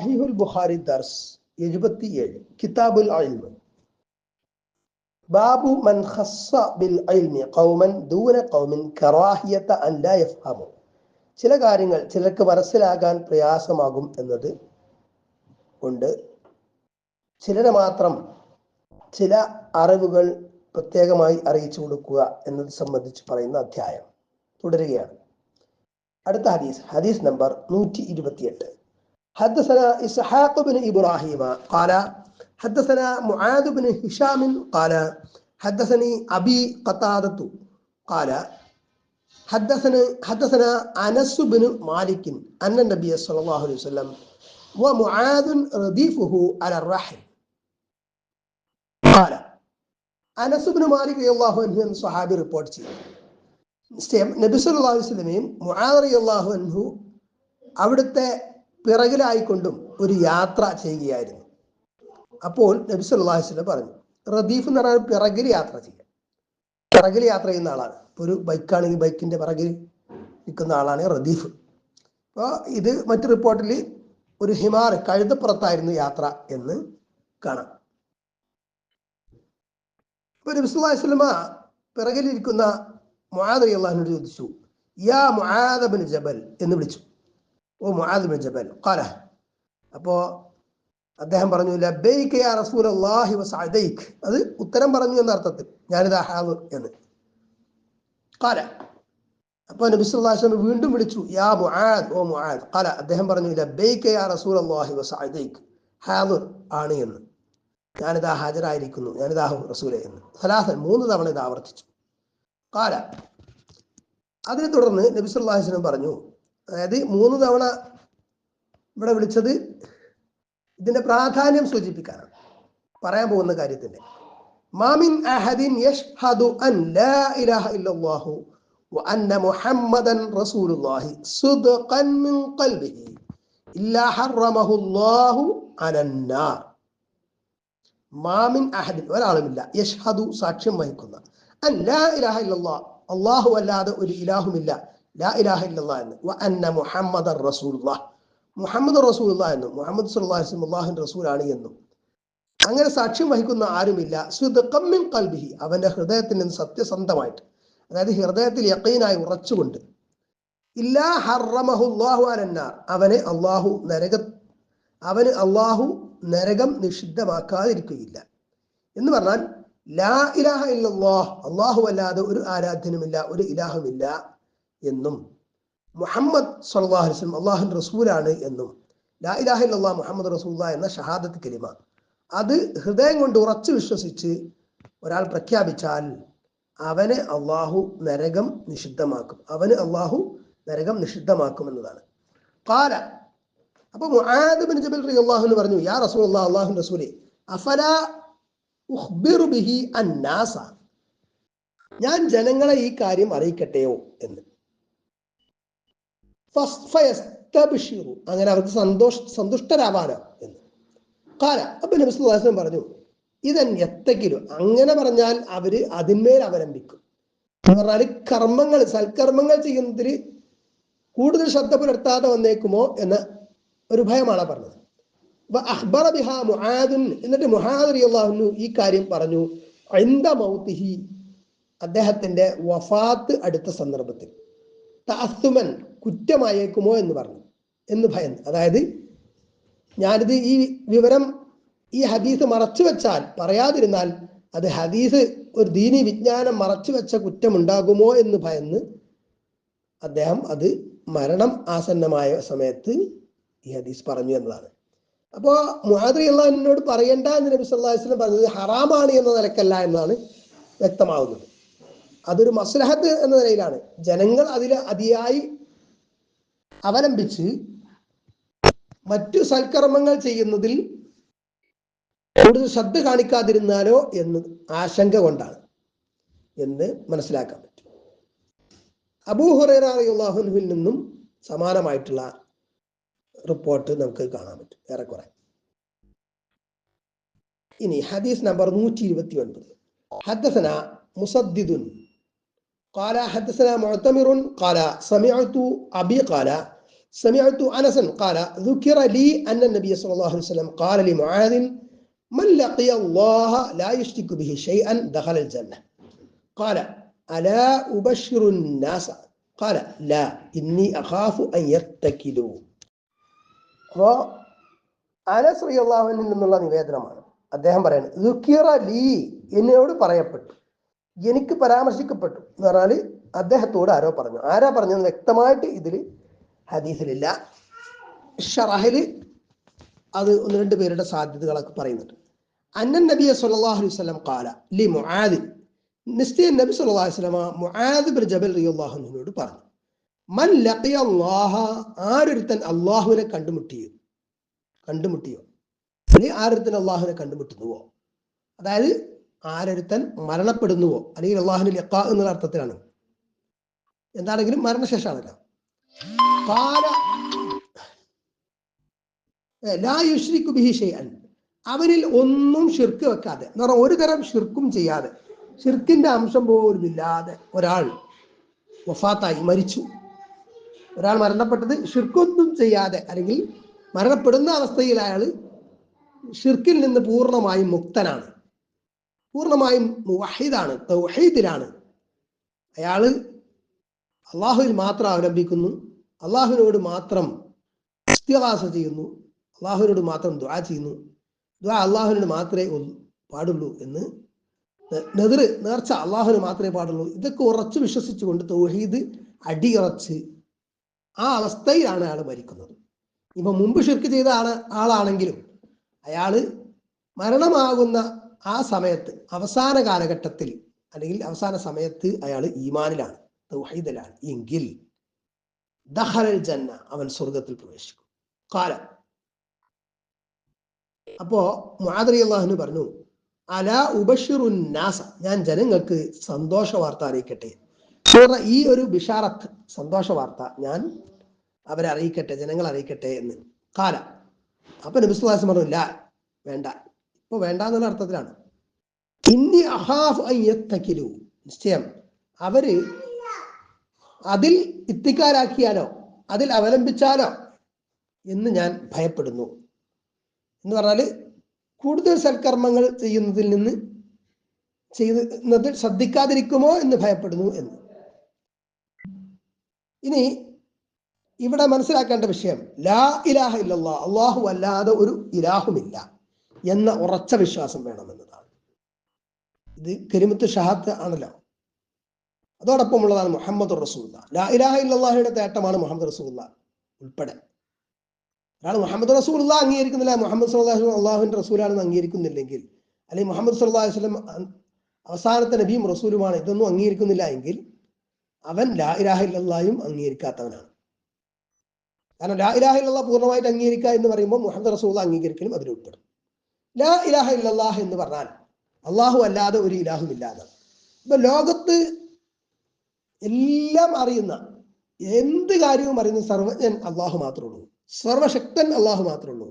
സഹീഹുൽ ബുഖാരി ദർസ് എഴുപത്തിയേഴ് കിതാബുൽ ഇൽമ് ബാബു മൻ ഖസ്സ ബിൽ ഇൽമി ഖൗമൻ ദൂന ഖൗമിൻ കറാഹിയത അൻ ലാ ചില കാര്യങ്ങൾ ചിലർക്ക് മനസ്സിലാകാൻ പ്രയാസമാകും എന്നത് കൊണ്ട് ചിലരെ മാത്രം ചില അറിവുകൾ പ്രത്യേകമായി അറിയിച്ചു കൊടുക്കുക എന്നത് സംബന്ധിച്ച് പറയുന്ന അധ്യായം തുടരുകയാണ്. അടുത്ത ഹദീസ് ഹദീസ് നമ്പർ നൂറ്റി ഇരുപത്തിയെട്ട്. حدثنا إسحاق بن إبراهيم قال حدثنا معاذ بن هشام قال حدثني أبي قتادة قال حدثنا حدثنا أنس بن مالك أن النبي صلى الله عليه وسلم ومعاذ رديفه على الرحل قال അനസ് ബിൻ മാലിക് റളിയല്ലാഹു അൻഹു എന്ന സ്വഹാബി റിപ്പോർട്ട് ചെയ്തു നബി സല്ലല്ലാഹു അലൈഹി വസല്ലമയും മുആദ് റളിയല്ലാഹു അൻഹു അവിടുത്തെ പിറകിലായിക്കൊണ്ടും ഒരു യാത്ര ചെയ്യുകയായിരുന്നു. അപ്പോൾ നബി സല്ലല്ലാഹു അലൈഹി പറഞ്ഞു റദീഫ് എന്ന് പറഞ്ഞാൽ പിറകിൽ യാത്ര ചെയ്യുക പിറകിൽ യാത്ര ചെയ്യുന്ന ആളാണ്. ഒരു ബൈക്കാണെങ്കിൽ ബൈക്കിന്റെ പിറകിൽ നിൽക്കുന്ന ആളാണ് റദീഫ്. അപ്പോൾ ഇത് മറ്റു റിപ്പോർട്ടിൽ ഒരു ഹിമാർ കഴുതപ്പുറത്തായിരുന്നു യാത്ര എന്ന് കാണാം. ഇപ്പൊ നബി സല്ലല്ലാഹു അലൈഹി വസല്ലമ പിറകിലിരിക്കുന്ന മുഹാദ് അള്ളാഹിനോട് ചോദിച്ചു യാ മുഹാദബിൻ ജബൽ എന്ന് വിളിച്ചു. ഓ മുആദ് ബിൻ ജബൽ. ഖാല. അപ്പോ അദ്ദേഹം പറഞ്ഞു ലബൈക യാ റസൂലല്ലാഹി സഅദൈക് അത് ഉത്തരം പറഞ്ഞു എന്ന അർത്ഥത്തിൽ. ഞാൻ ഞാനിതാ ഹാദർ എന്ന്. ഖാല. അപ്പോൾ നബി വസല്ലം വീണ്ടും വിളിച്ചു യാ മുആദ് ഓ മുആദ്. ഖാല. അദ്ദേഹം പറഞ്ഞു ലബൈക യാ റസൂലല്ലാഹി സഅദൈക് ഹാദർ ആണ് എന്ന്. ഞാനിതാ ഹാജരായിരിക്കുന്നു. ഞാനിതാ റസൂലെ എന്ന്. സലാസൻ മൂന്ന് തവണ ഇത് ആവർത്തിച്ചു. കാല അതിനെ തുടർന്ന് നബി വസല്ലം പറഞ്ഞു അതായത് മൂന്ന് തവണ ഇവിടെ വിളിച്ചത് ഇതിന്റെ പ്രാധാന്യം സൂചിപ്പിക്കാനാണ് പറയാൻ പോകുന്ന കാര്യത്തിന്റെ മാമിൻ അഹദിൻ യഷ്ഹദു അൻ ലാ ഇലാഹ ഇല്ലല്ലാഹു وأن محمدا رسول الله صدقا من قلبه إلا حرمه الله على النار മാമിൻ അഹദിൻ ഒരാളുമില്ല യഷ്ഹദു സാക്ഷ്യം വഹിക്കുന്ന അൻ ലാ ഇലാഹ ഇല്ലല്ലാ അല്ലാഹു അല്ലാതെ ഒരു ഇലാഹുമില്ല ലാ ഇലാഹ ഇല്ലല്ലാ എന്ന്. വ അന്ന മുഹമ്മദ് റസൂലുള്ളാഹ് മുഹമ്മദ് റസൂലുള്ള എന്നും മുഹമ്മദ് വസല്ലം അല്ലാഹുവിന്റെ റസൂലാണ് എന്നും. അങ്ങനെ സാക്ഷ്യം വഹിക്കുന്ന ആരുമില്ല. സുദഖം മിൻ ഖൽബിഹി അവന്റെ ഹൃദയത്തിൽ നിന്ന് സത്യസന്ധമായിട്ട്. അതായത് ഹൃദയത്തിൽ യഖീനായി ഉറച്ചുകൊണ്ട്. ഇല്ലാ ഹറമഹുല്ലാഹു അലന്നാർ അവനെ അള്ളാഹു നരക അവന് അള്ളാഹു നരകം നിഷിദ്ധമാക്കാതിരിക്കുകയില്ല. എന്ന് പറഞ്ഞാൽ ലാ ഇലാഹ ഇല്ലല്ലാഹ് അള്ളാഹു അല്ലാതെ ഒരു ആരാധ്യനുമില്ല ഒരു ഇലാഹുമില്ല. എന്നും. മുഹമ്മദ് സല്ലാഹു അലൈഹി വസല്ലം അള്ളാഹുവിന്റെ റസൂലാണ് എന്നും. ലാ ഇലാഹ ഇല്ലല്ലാഹ് മുഹമ്മദ് റസൂല എന്ന ഷഹാദത്ത് കലിമ. അത് ഹൃദയം കൊണ്ട് ഉറച്ചു വിശ്വസിച്ച് ഒരാൾ പ്രഖ്യാപിച്ചാൽ അവനെ അള്ളാഹു നരകം നിഷിദ്ധമാക്കും. അവന് അള്ളാഹു നരകം നിഷിദ്ധമാക്കും എന്നതാണ്. കാല അപ്പൊ മുആദ് ബിൻ ജബൽ റളിയല്ലാഹു അൻഹു പറഞ്ഞു യാ റസൂൽ അള്ളാഹ് അള്ളാഹു റസൂലെ അഫല ബിഹി അന്നാസ ഞാൻ ജനങ്ങളെ ഈ കാര്യം അറിയിക്കട്ടെയോ എന്ന്. അങ്ങനെ അവർക്ക് സന്തോഷ സന്തുഷ്ടരാവാനോ എന്ന്. കാല അപ്പൊ നബി സല്ലല്ലാഹു അലൈഹി വസല്ലം പറഞ്ഞു ഇതൻ എത്തക്കിലും അങ്ങനെ പറഞ്ഞാൽ അവർ അതിന്മേൽ അവലംബിക്കും. എന്ന് പറഞ്ഞാൽ കർമ്മങ്ങൾ സൽക്കർമ്മങ്ങൾ ചെയ്യുന്നതിൽ കൂടുതൽ ശ്രദ്ധ പുലർത്താതെ വന്നേക്കുമോ എന്ന ഒരു ഭയമാണ് പറഞ്ഞത്. എന്നിട്ട് മുഹാദ് ഈ കാര്യം പറഞ്ഞു അദ്ദേഹത്തിന്റെ വഫാത്ത് അടുത്ത സന്ദർഭത്തിൽ. കുറ്റമായേക്കുമോ എന്ന് പറഞ്ഞു. എന്ന് ഭയന്ന്. അതായത് ഞാനിത് ഈ വിവരം ഈ ഹദീസ് മറച്ചു വെച്ചാൽ പറയാതിരുന്നാൽ അത് ഹദീസ് ഒരു ദീനി വിജ്ഞാനം മറച്ചു വെച്ച കുറ്റമുണ്ടാകുമോ എന്ന് ഭയന്ന് അദ്ദേഹം അത് മരണം ആസന്നമായ സമയത്ത് ഈ ഹദീസ് പറഞ്ഞു എന്നതാണ്. അപ്പോ മുഹാദ്രി എന്നോട് പറയണ്ട എന്ന് നബി വസല്ലം പറഞ്ഞത് ഹറാമാണ് എന്ന നിലക്കല്ല എന്നാണ് വ്യക്തമാവുന്നത്. അതൊരു മസ്ലഹത്ത് എന്ന നിലയിലാണ്. ജനങ്ങൾ അതിൽ അതിയായി അവലംബിച്ച് മറ്റു സൽക്കർമ്മങ്ങൾ ചെയ്യുന്നതിൽ കൂടുതൽ ശ്രദ്ധ കാണിക്കാതിരുന്നാലോ എന്ന് ആശങ്ക കൊണ്ടാണ് എന്ന് മനസ്സിലാക്കാൻ പറ്റും. അബൂഹുറൈറിയുള്ളാഹുനുവിൽ നിന്നും സമാനമായിട്ടുള്ള റിപ്പോർട്ട് നമുക്ക് കാണാൻ പറ്റും ഏറെക്കുറെ. ഇനി ഹദീസ് നമ്പർ നൂറ്റി ഇരുപത്തി ഒൻപത് ഹദ്ദസന മുസദ്ദിദുൻ قال حدثنا معتمر قال سمعت أبي قال سمعت أنسا قال ذكر لي أن النبي صلى الله عليه وسلم قال لمعاذ من لقي الله لا يشرك به شيئا دخل الجنة قال ألا أبشر الناس قال لا إني أخاف أن يتكلوا അപ്പോൾ അനസ് റളിയല്ലാഹുവിൽ നിന്നുള്ള നിവേദനമാണ് അദ്ദേഹം പറയുന്നത് ദുഃഖിറ ലീ എന്നോട് പറയപ്പെട്ടു എനിക്ക് പരാമർശിക്കപ്പെട്ടു എന്ന് പറഞ്ഞാൽ അദ്ദേഹത്തോട് ആരോ പറഞ്ഞു. ആരാ പറഞ്ഞത് വ്യക്തമായിട്ട് ഇതിൽ ഹദീസിലില്ല. ഷറഹിൽ അത് ഒന്ന് രണ്ട് പേരുടെ സാധ്യതകളൊക്കെ പറയുന്നുണ്ട്. അന്നൻ നബിയ സല്ലല്ലാഹു അലൈഹി വസല്ലം ഖാല ലി മുആദ്. നിസ്തീൻ നബി സല്ലല്ലാഹു അലൈഹി വസല്ലമ മുആദ് ബിൻ ജബൽ അൻഹുവിനോട് പറഞ്ഞു മൻ ലഖിയ അല്ലാഹ ആരൊരുത്തൻ അള്ളാഹുവിനെ കണ്ടുമുട്ടിയോ? കണ്ടുമുട്ടിയോ? ആരൊരുത്തൻ അള്ളാഹുവിനെ കണ്ടുമുട്ടുന്നുവോ? അതായത് ആരൊരുത്തൻ മരണപ്പെടുന്നുവോ? അല്ലെങ്കിൽ അള്ളാഹുവിന് ലക്ക എന്നുള്ള അർത്ഥത്തിലാണ്. എന്താണെങ്കിലും മരണശേഷമാണല്ലോ. കാല ബിഹി അവനിൽ ഒന്നും ഷിർക്ക് വെക്കാതെ എന്ന് പറഞ്ഞാൽ ഒരു തരം ഷിർക്കും ചെയ്യാതെ ഷിർക്കിന്റെ അംശം പോലും ഇല്ലാതെ ഒരാൾ വഫാത്തായി മരിച്ചു. ഒരാൾ മരണപ്പെട്ടത് ഷിർക്കൊന്നും ചെയ്യാതെ അല്ലെങ്കിൽ മരണപ്പെടുന്ന അവസ്ഥയിൽ അയാൾ ഷിർക്കിൽ നിന്ന് പൂർണമായും മുക്തനാണ്. പൂർണമായും മുവഹിദാണ് തൗഹീദിലാണ്. അയാൾ അള്ളാഹുവിൽ മാത്രം അവലംബിക്കുന്നു അള്ളാഹുവിനോട് മാത്രം ഇസ്തിഹാസ ചെയ്യുന്നു അള്ളാഹുവിനോട് മാത്രം ദ്വാ ചെയ്യുന്നു. ദ്വാ അള്ളാഹുവിനോട് മാത്രമേ പാടുള്ളൂ എന്ന് നെതിർ നേർച്ച അള്ളാഹുവിന് മാത്രമേ പാടുള്ളൂ. ഇതൊക്കെ ഉറച്ചു വിശ്വസിച്ചുകൊണ്ട് തൗഹീദ് അടിയുറച്ച് ആ അവസ്ഥയിലാണ് അയാൾ മരിക്കുന്നത്. ഇപ്പൊ മുമ്പ് ഷിർക്ക് ചെയ്ത ആൾ ആളാണെങ്കിലും അയാൾ മരണമാകുന്ന ആ സമയത്ത് അവസാന കാലഘട്ടത്തിൽ അല്ലെങ്കിൽ അവസാന സമയത്ത് അയാൾ ഈമാനിലാണ് തൗഹീദിലാണ്. എങ്കിൽ ദഹലൽ ജന്ന അവൻ സ്വർഗത്തിൽ പ്രവേശിക്കും. കാലം. അപ്പോ മാതൃ അള്ളാഹുന് പറഞ്ഞു അല ഉബഷിറുന്നാസ ഞാൻ ജനങ്ങൾക്ക് സന്തോഷ വാർത്ത അറിയിക്കട്ടെ. ഈ ഒരു ബിഷാറത്ത് സന്തോഷ വാർത്ത ഞാൻ അവരെ അറിയിക്കട്ടെ ജനങ്ങൾ അറിയിക്കട്ടെ എന്ന്. കാല. അപ്പൊ നബിസ്ലാസം പറഞ്ഞു ഇല്ല വേണ്ട. ഇപ്പൊ വേണ്ട എന്നുള്ള അർത്ഥത്തിലാണ്. ഇന്നി അഹാഫ് അയ്യത്തക്കിലു നിശ്ചയം. അവർ അതിൽ ഇത്തിക്കാരാക്കിയാലോ? അതിൽ അവലംബിച്ചാലോ? എന്ന് ഞാൻ ഭയപ്പെടുന്നു. എന്ന് പറഞ്ഞാൽ കൂടുതൽ സൽക്കർമ്മങ്ങൾ ചെയ്യുന്നതിൽ നിന്ന് ചെയ്യുന്നതിൽ ശ്രദ്ധിക്കാതിരിക്കുമോ എന്ന് ഭയപ്പെടുന്നു എന്ന്. ഇനി ഇവിടെ മനസ്സിലാക്കേണ്ട വിഷയം. ലാ ഇലാഹ ഇല്ലല്ലാ. അള്ളാഹു അല്ലാതെ ഒരു ഇലാഹുമില്ല. എന്ന ഉറച്ച വിശ്വാസം വേണമെന്നതാണ്. ഇത് കരിമത്ത് ഷഹാത്ത് ആണല്ലോ. അതോടൊപ്പം ഉള്ളതാണ് മുഹമ്മദ് റസൂല്ല ലാ ഇലാഹ ഇല്ലാഹയുടെ തേട്ടമാണ് മുഹമ്മദ് റസൂല്ല ഉൾപ്പെടെ. ഒരാൾ മുഹമ്മദ് റസൂല്ല അംഗീകരിക്കുന്നില്ല മുഹമ്മദ് സുല്ലാഹു അള്ളാഹുവിന്റെ റസൂലാണെന്ന് അംഗീകരിക്കുന്നില്ലെങ്കിൽ അല്ലെങ്കിൽ മുഹമ്മദ് സുല്ലാഹു വസ്ലം അവസാനത്തെ നബിയും റസൂലുമാണ് ഇതൊന്നും അംഗീകരിക്കുന്നില്ല എങ്കിൽ അവൻ ലാ ഇലാഹ ഇല്ലാഹയും അംഗീകരിക്കാത്തവനാണ്. കാരണം ലാ ഇലാഹ ഇല്ലല്ലാഹ് പൂർണമായിട്ട് അംഗീകരിക്കുക എന്ന് പറയുമ്പോൾ മുഹമ്മദ് റസൂൽ അംഗീകരിക്കലും അതിൽ ലാ ഇലാഹ ഇല്ലാഹ് എന്ന് പറഞ്ഞാൽ അള്ളാഹു അല്ലാതെ ഒരു ഇലാഹും ഇല്ലാതെ. ഇപ്പൊ ലോകത്ത് എല്ലാം അറിയുന്ന എന്ത് കാര്യവും അറിയുന്ന സർവജ്ഞൻ അള്ളാഹു മാത്രമേ ഉള്ളൂ. സർവശക്തൻ അള്ളാഹു മാത്രമേ ഉള്ളൂ.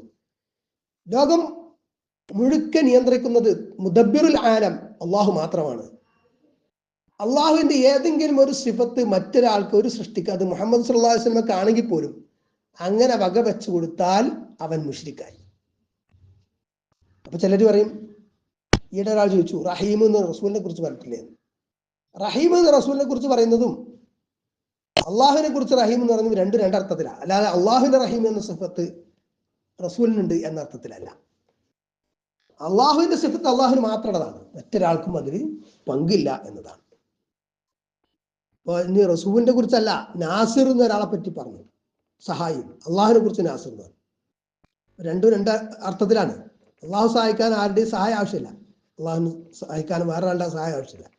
ലോകം മുഴുക്കെ നിയന്ത്രിക്കുന്നത് മുദബിറുൽ ആലം അള്ളാഹു മാത്രമാണ്. അള്ളാഹുവിന്റെ ഏതെങ്കിലും ഒരു സിഫത്ത് മറ്റൊരാൾക്ക് ഒരു സൃഷ്ടിക്ക് അത് മുഹമ്മദ് സുല്ലാ അലൈഹി വസല്ലമക്ക് ആണെങ്കിൽ പോലും അങ്ങനെ വക വെച്ചു കൊടുത്താൽ അവൻ മുഷ്രിക്കായി. അപ്പൊ ചിലർ പറയും ഈയിടെ ഒരാൾ ചോദിച്ചു റഹീം എന്ന് റസൂലിനെ കുറിച്ച് പറഞ്ഞിട്ടില്ലേ? റഹീം എന്ന് റസൂലിനെ കുറിച്ച് പറയുന്നതും അള്ളാഹുവിനെ കുറിച്ച് റഹീം എന്ന് പറയുന്നത് രണ്ട് രണ്ടർത്ഥത്തിലാണ് അല്ലാതെ അള്ളാഹുവിന്റെ റഹീം എന്ന സിഫത്ത് റസൂലിനുണ്ട് എന്ന അർത്ഥത്തിലല്ല. അള്ളാഹുവിന്റെ സിഫത്ത് അള്ളാഹുവിന് മാത്രമുള്ളതാണ്. മറ്റൊരാൾക്കും അതിൽ പങ്കില്ല എന്നതാണ്. അപ്പൊ ഇനി റസൂലിനെ കുറിച്ചല്ല നാസിർ എന്ന ഒരാളെ പറ്റി പറഞ്ഞു. സഹായി അള്ളാഹുവിനെ കുറിച്ച് നാസിർ എന്ന് പറഞ്ഞു. രണ്ടും രണ്ട് അർത്ഥത്തിലാണ്. അള്ളാഹു സഹായിക്കാൻ ആരുടെയും സഹായം ആവശ്യമില്ല. അള്ളാഹുവിന് സഹായിക്കാൻ വേറെ ആളുടെ സഹായം ആവശ്യമില്ല.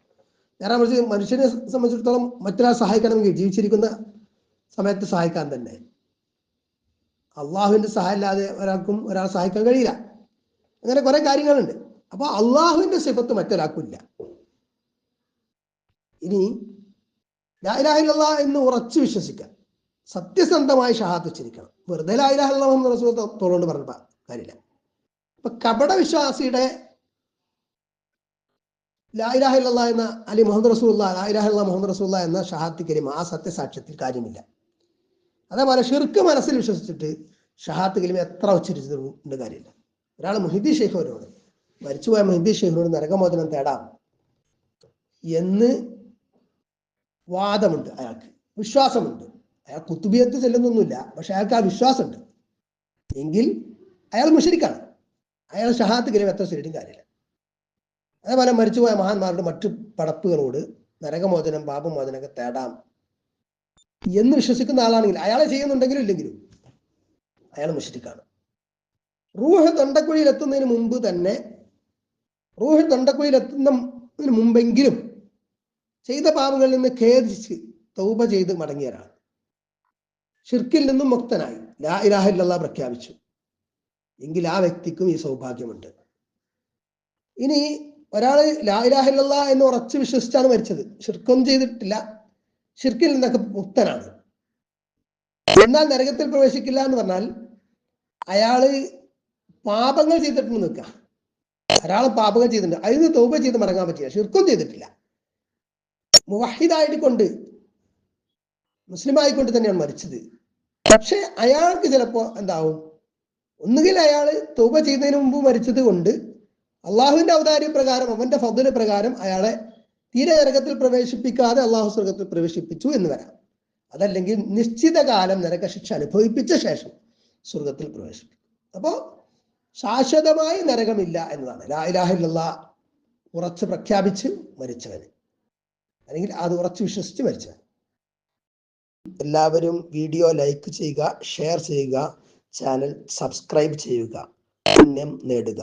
നേരെ മറിച്ച് മനുഷ്യനെ സംബന്ധിച്ചിടത്തോളം മറ്റൊരാൾ സഹായിക്കണമെങ്കിൽ ജീവിച്ചിരിക്കുന്ന സമയത്ത് സഹായിക്കാൻ തന്നെ. അള്ളാഹുവിന്റെ സഹായം ഇല്ലാതെ ഒരാൾക്കും ഒരാൾ സഹായിക്കാൻ കഴിയില്ല. അങ്ങനെ കുറെ കാര്യങ്ങളുണ്ട്. അപ്പൊ അള്ളാഹുവിന്റെ സിഫത്ത് മറ്റൊരാൾക്കില്ല ഇനി ലായിലാഹില്ല എന്ന് ഉറച്ചു വിശ്വസിക്കാം സത്യസന്ധമായി ഷഹാത്ത് വെച്ചിരിക്കണം. വെറുതെ ലായിലാഹില്ല റസൂൽ തോളുകൊണ്ട് പറഞ്ഞ കാര്യമില്ല. അപ്പൊ കപട വിശ്വാസിയുടെ ലായിലാഹില്ല എന്ന അലി മുഹമ്മദ് റസൂല്ല ലായിലാഹില്ല മുഹമ്മദ് റസൂല്ല എന്ന ഷഹാത്തി കരീം ആ സത്യസാക്ഷ്യത്തിൽ കാര്യമില്ല. അതേപോലെ ഷിർക്ക് മനസ്സിൽ വിശ്വസിച്ചിട്ട് ഷഹാത്ത് കരീം എത്ര ഉച്ചരിച്ചിട്ടുണ്ട് കാര്യമില്ല. ഒരാൾ മുഹിദി ഷെയ്ഖോരോട് മരിച്ചുപോയ മുഹിദി ഷെയ്ഖിനോട് നരകമോചനം തേടാം എന്ന് വാദമുണ്ട് അയാൾക്ക്. വിശ്വാസമുണ്ട്. അയാൾ കുത്തുബിയത്ത് ചെല്ലുന്നൊന്നുമില്ല പക്ഷെ അയാൾക്ക് ആ വിശ്വാസമുണ്ട്. എങ്കിൽ അയാൾ മുഷരിക്കാണ്. അയാൾ ഗ്രഹം എത്ര ശരിയും കാര്യമില്ല. അതേപോലെ മരിച്ചുപോയ മഹാന്മാരുടെ മറ്റു പടപ്പുകളോട് നരകമോചനം പാപമോചനമൊക്കെ തേടാം. എന്ന് വിശ്വസിക്കുന്ന ആളാണെങ്കിൽ അയാളെ ചെയ്യുന്നുണ്ടെങ്കിലും ഇല്ലെങ്കിലും അയാൾ മുഷരിക്കാണ്. റൂഹ് തൊണ്ടക്കുഴിയിൽ എത്തുന്നതിന് മുമ്പ് തന്നെ റൂഹ് തൊണ്ടക്കുഴിയിൽ എത്തുന്നതിന് മുമ്പെങ്കിലും ചെയ്ത പാപങ്ങളിൽ നിന്ന് ഖേദിച്ച് തൗപ ചെയ്ത് മടങ്ങിയ ഒരാൾ. ഷിർക്കിൽ നിന്നും മുക്തനായി. ലാ ഇലാഹ ഇല്ലല്ലാ പ്രഖ്യാപിച്ചു. എങ്കിൽ ആ വ്യക്തിക്കും ഈ സൗഭാഗ്യമുണ്ട്. ഇനി ഒരാൾ ലാ ഇലാഹ എന്ന് ഉറച്ചു വിശ്വസിച്ചാണ് മരിച്ചത്. ഷിർക്കൊന്നും ചെയ്തിട്ടില്ല. ശിർക്കിൽ നിന്നൊക്കെ മുക്തനാണ്. എന്നാൽ നരകത്തിൽ പ്രവേശിക്കില്ല എന്ന് പറഞ്ഞാൽ അയാൾ പാപങ്ങൾ ചെയ്തിട്ടുണ്ട് നിൽക്കുക. ഒരാൾ പാപങ്ങൾ ചെയ്തിട്ടുണ്ട്. അതിന് തോപ ചെയ്ത് മടങ്ങാൻ പറ്റില്ല. ശിർക്കൊന്നും ചെയ്തിട്ടില്ല. മുവഹിദായിട്ട് കൊണ്ട് മുസ്ലിം ആയിക്കൊണ്ട് തന്നെയാണ് മരിച്ചത്. പക്ഷെ അയാൾക്ക് ചിലപ്പോ എന്താവും? ഒന്നുകിൽ അയാൾ തൗബ ചെയ്യുന്നതിന് മുമ്പ് മരിച്ചത് കൊണ്ട് അള്ളാഹുവിന്റെ ഔദാര്യ പ്രകാരം അവന്റെ ഫضൽ പ്രകാരം അയാളെ തീരെ നരകത്തിൽ പ്രവേശിപ്പിക്കാതെ അള്ളാഹു സ്വർഗത്തിൽ പ്രവേശിപ്പിച്ചു എന്ന് വരാം. അതല്ലെങ്കിൽ നിശ്ചിത കാലം നരക ശിക്ഷ അനുഭവിപ്പിച്ച ശേഷം സ്വർഗത്തിൽ പ്രവേശിപ്പിക്കും. അപ്പോ ശാശ്വതമായി നരകമില്ല എന്നതാണ്. ലാ ഇലാഹ ഇല്ലല്ലാ ഉറച്ച് പ്രഖ്യാപിച്ച് മരിച്ചവന്. അല്ലെങ്കിൽ അത് ഉറച്ച് വിശ്വസിച്ച് മരിച്ചവൻ എല്ലാവരും വീഡിയോ ലൈക്ക് ചെയ്യുക ഷെയർ ചെയ്യുക. ചാനൽ സബ്സ്ക്രൈബ് ചെയ്യുക. പുണ്യം നേടുക.